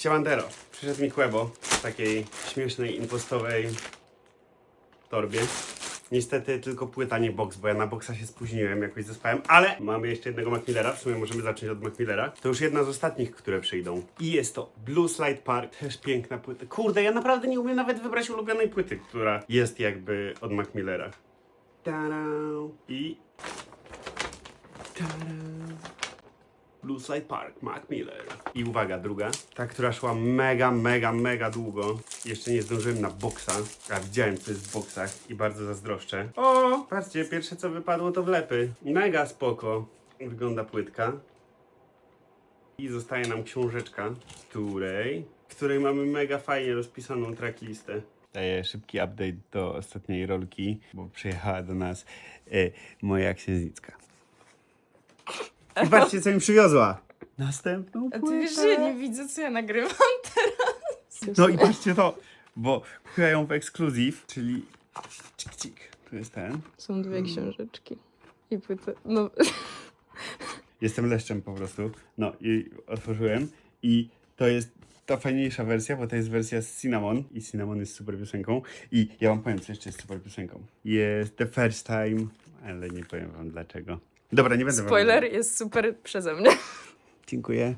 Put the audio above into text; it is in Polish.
Siemandero, przyszedł mi Kłebo w takiej śmiesznej, impostowej torbie. Niestety tylko płyta, nie box, bo ja na boxa się spóźniłem, jakoś zaspałem, ale mamy jeszcze jednego Macmillera, w sumie możemy zacząć od Macmillera. To już jedna z ostatnich, które przyjdą. I jest to Blue Slide Park, też piękna płyta. Kurde, ja naprawdę nie umiem nawet wybrać ulubionej płyty, która jest jakby od Macmillera. Ta-da! I... Slide Park, Mac Miller. I uwaga, druga. Ta, która szła mega, mega, mega długo. Jeszcze nie zdążyłem na boksa, a widziałem co jest w boksach i bardzo zazdroszczę. O, patrzcie, pierwsze co wypadło to wlepy. Mega spoko wygląda płytka. I zostaje nam książeczka, której, której mamy mega fajnie rozpisaną tracklistę. Daję szybki update do ostatniej rolki, bo przyjechała do nas e, moja księżniczka. I patrzcie, co mi przywiozła. Następną A ty wiesz, że ja nie widzę, co ja nagrywam teraz. No i patrzcie to, bo kupiłem ją w ekskluzyw, czyli cik cik. Tu jest ten. Są dwie książeczki. I płyty. No, Jestem leszczem po prostu. No i otworzyłem i to jest ta fajniejsza wersja, bo to jest wersja z Cinnamon i Cinnamon jest super piosenką i ja wam powiem, co jeszcze jest super piosenką. Jest The First Time, ale nie powiem wam dlaczego. Dobra, nie będę spoiler jest super przeze mnie. Dziękuję.